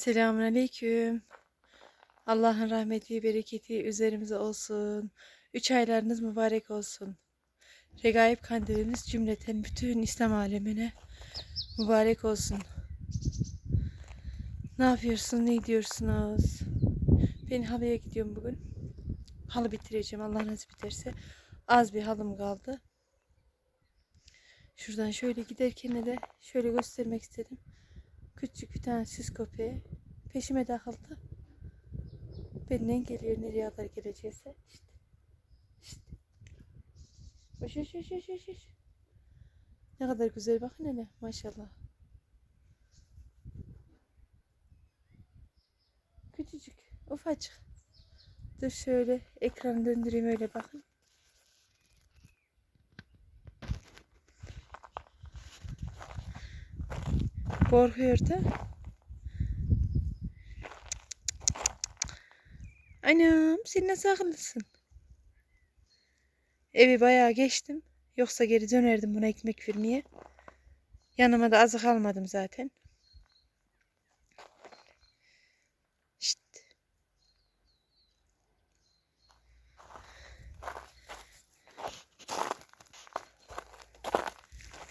Selamünaleyküm. Allah'ın rahmeti, bereketi üzerimize olsun. Üç aylarınız mübarek olsun. Regaib kandiliniz cümleten bütün İslam alemine mübarek olsun. Ne yapıyorsun, ne ediyorsunuz? Ben halıya gidiyorum bugün. Halı bitireceğim Allah nasip ederse. Az bir halım kaldı. Şuradan şöyle giderken de şöyle göstermek istedim. Küçük bir tane süs köpeği peşime takıldı. Benden geliyor nereye kadar geleceğse. İşte. İşte. Hoş hoş hoş hoş. hoş. Ne kadar güzel bakın hele maşallah. Küçücük, ufacık. Dur şöyle ekranı döndüreyim öyle bakın. Korkuyor da. Anam sen nasıl akıllısın? Evi bayağı geçtim. Yoksa geri dönerdim buna ekmek vermeye. Yanıma da azık almadım zaten. Şşt.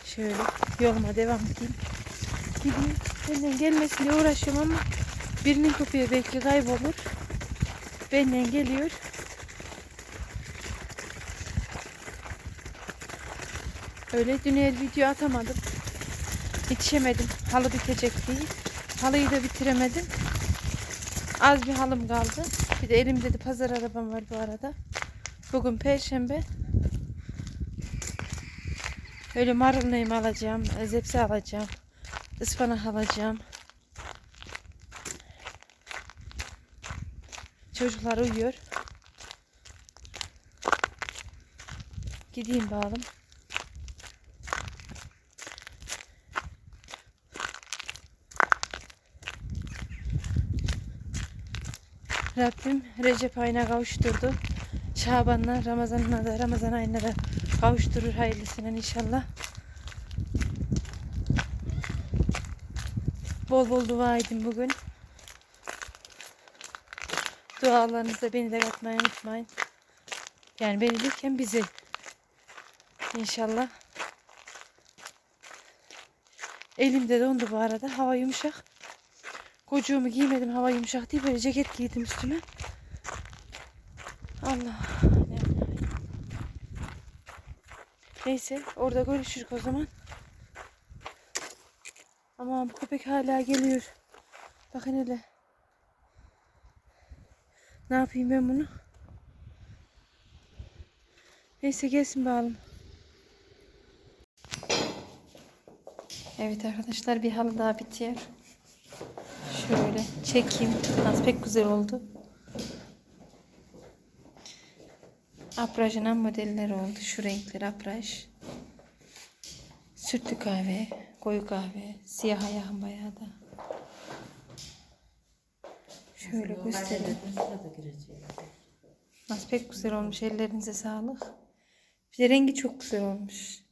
Şöyle yoluma devam edeyim. Gideyim. Benden gelmesin diye uğraşıyorum ama birinin köpeği belki kaybolur. Benden geliyor. Öyle dün el video atamadım. Yetişemedim. Halı bitecek diye. Halıyı da bitiremedim. Az bir halım kaldı. Bir de elimde de pazar arabam var bu arada. Bugün perşembe. Öyle marul alacağım. Zepse alacağım. Ispanak alacağım. Çocuklar uyuyor. Gideyim bakalım. Rabbim Recep ayına kavuşturdu. Şaban'la Ramazan'la da Ramazan ayına da kavuşturur hayırlısıyla inşallah. Bol bol dua edin bugün. Dualarınızda beni de katmayı unutmayın. Yani beni derken bizi. İnşallah. Elimde dondu bu arada. Hava yumuşak. Kocuğumu giymedim hava yumuşak diye böyle ceket giydim üstüme. Allah. Neyse orada görüşürük o zaman. Ama bu köpek hala geliyor. Bakın hele. Ne yapayım ben bunu? Neyse gelsin bakalım. Evet arkadaşlar bir halı daha bitiyor. Şöyle çekeyim. Az pek güzel oldu. Aprajının modeller oldu. Şu renkler apraj. Sütlü kahve, koyu kahve, siyah yakın bayağı da. Şöyle göstereyim. Az pek güzel olmuş. Ellerinize sağlık. Bir de rengi çok güzel olmuş.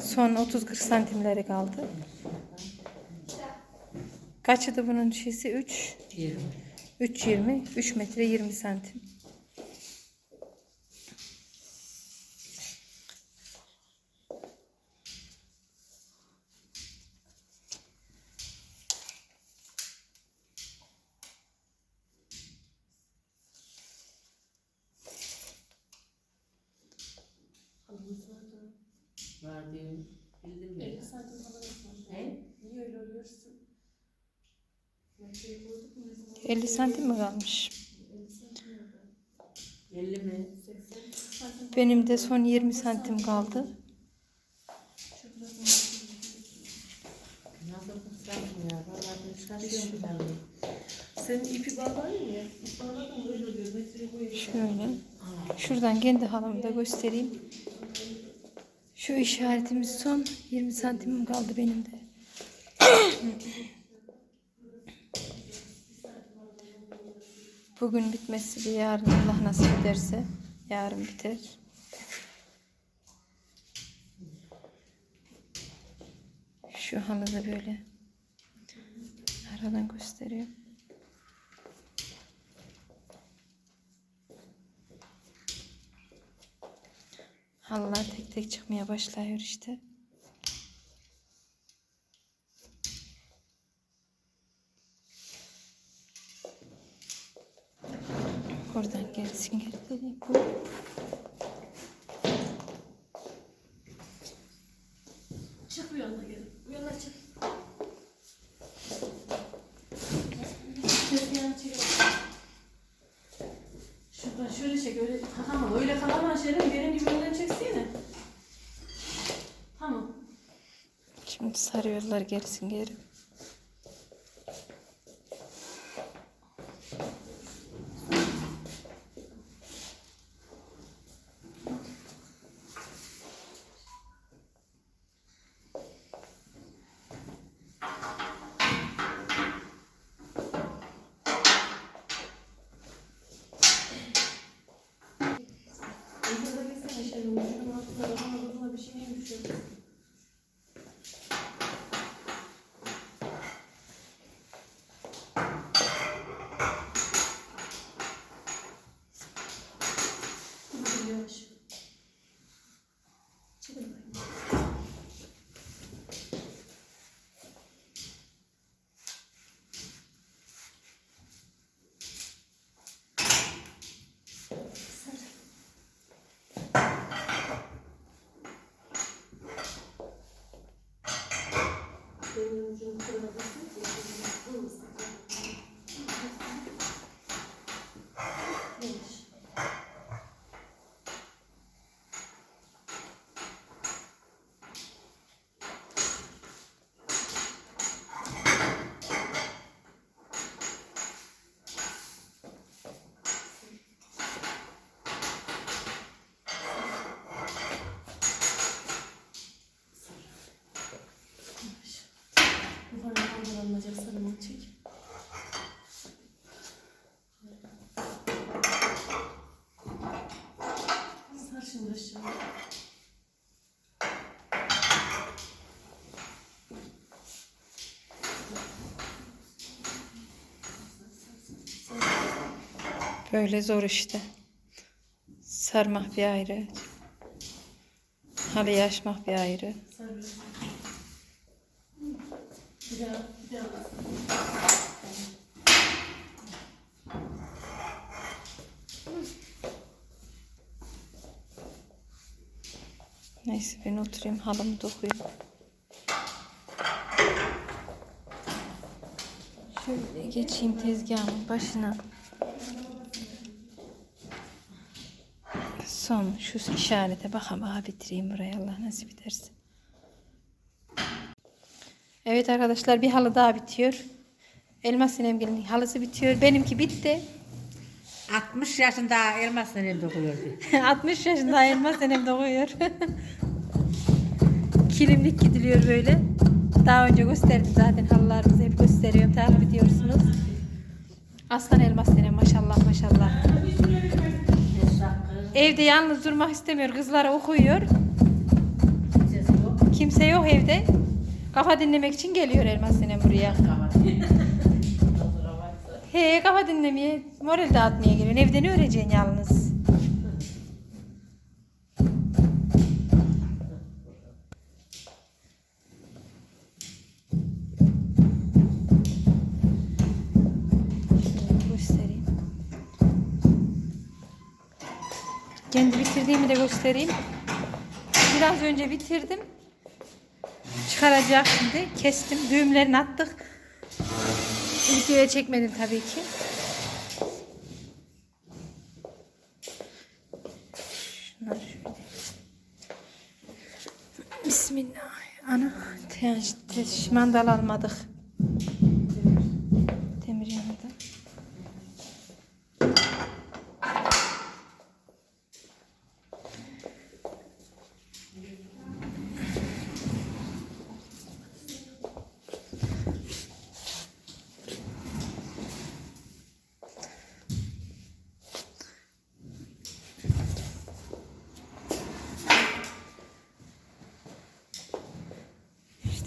Son 30-40 santimleri kaldı. Kaçıydı bunun şeysi? 3 20. 3.20 3 metre 20 santim. Diyorum. Bildim mi? 50 santim falan. He? Niye öyle oluyorsun? Metreyi koyduk mu? ne zaman? 50 santim mi kalmış? 50 santim nerede? 50 mi? 80 santim. Benim de son 20 santim kaldı. Sen ipi bağladın ya. Şöyle. Şuradan kendi halımı da göstereyim. Şu işaretimiz son 20 santimim kaldı benim de. Bugün bitmesi de yarın Allah nasip ederse Yarın biter. Şu halı da böyle aradan gösteriyor. Halılar tek tek çıkmaya başlıyor işte. Oradan gelsin geri bu. Çık bu yana gel. Bu yana çık. Şuradan şöyle çek öyle kalkamam. Öyle kalkamam şeyler benim gibi önden çeksene. Tamam. Şimdi sarıyorlar gerisin geri. Bir şey Thank you. Şimdi aşağı. Böyle zor işte. Sarmak bir ayrı. Halıyı açmak bir ayrı. Bir daha, bir daha. Neyse ben oturayım halımı dokuyayım. Şöyle geçeyim tezgahımın başına. Son şu işarete baka baka bitireyim burayı Allah nasip ederse. Evet arkadaşlar bir halı daha bitiyor. Elmas Sinemgil'in halısı bitiyor. Benimki bitti. 60 yaşında elmas nerede koyuyordu? 60 yaşında elmas senem doğuyor. Kilimlik gidiliyor böyle. Daha önce gösterdim zaten halılarımızı hep gösteriyorum. Takip ediyorsunuz. Aslan elmas senem maşallah maşallah. Evde yalnız durmak istemiyor. Kızlara okuyor. Kimse yok evde. Kafa dinlemek için geliyor elmas senem buraya. He kafa dinlemeye, moral dağıtmaya geliyor. Evde ne öğreceksin yalnız? Göstereyim. Kendi bitirdiğimi de göstereyim. Biraz önce bitirdim. Çıkaracak şimdi. Kestim. Düğümlerini attık. Videoya çekmedim tabii ki. Şunlar. Bismillah. Ana te, te, mandal almadık. Demir yanında.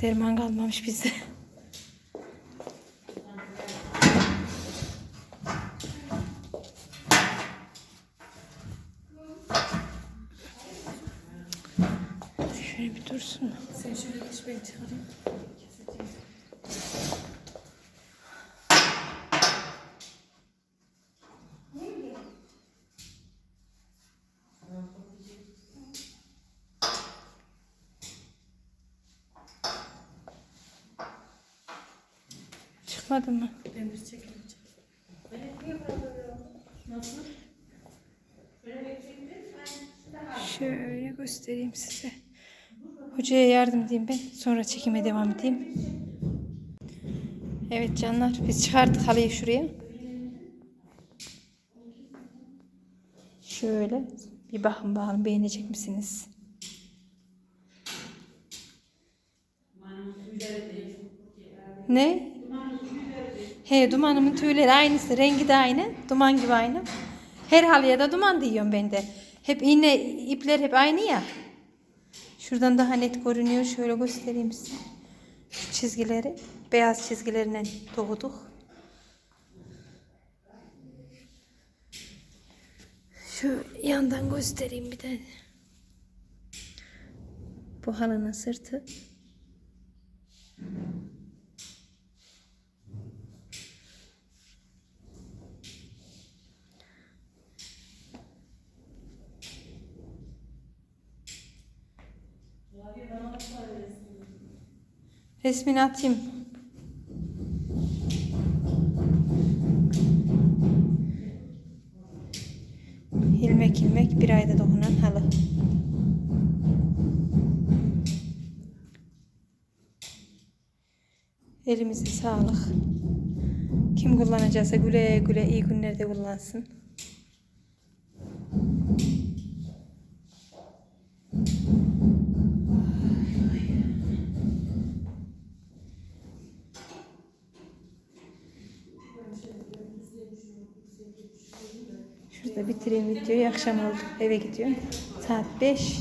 Derman kalmamış bizde. Şöyle bir dursun. Sen şöyle geç ben çıkarayım. Ben bir çekeyim. Nasıl? Şöyle göstereyim size. Hocaya yardım edeyim ben. Sonra çekime devam edeyim. Evet canlar biz çıkarttık halıyı şuraya. Şöyle bir bakın bakalım beğenecek misiniz? Ne? He dumanımın tüyleri aynısı. Rengi de aynı. Duman gibi aynı. Her halıya da duman diyorum ben de. Hep iğne ipler hep aynı ya. Şuradan daha net görünüyor. Şöyle göstereyim size. Çizgileri. Beyaz çizgilerine dokuduk. Şu yandan göstereyim bir de. Bu halının sırtı. Resmini atayım. İlmek ilmek bir ayda dokunan halı. Elimize sağlık. Kim kullanacaksa güle güle iyi günlerde kullansın. Bitireyim videoyu. Akşam oldu. Eve gidiyorum. Saat 5.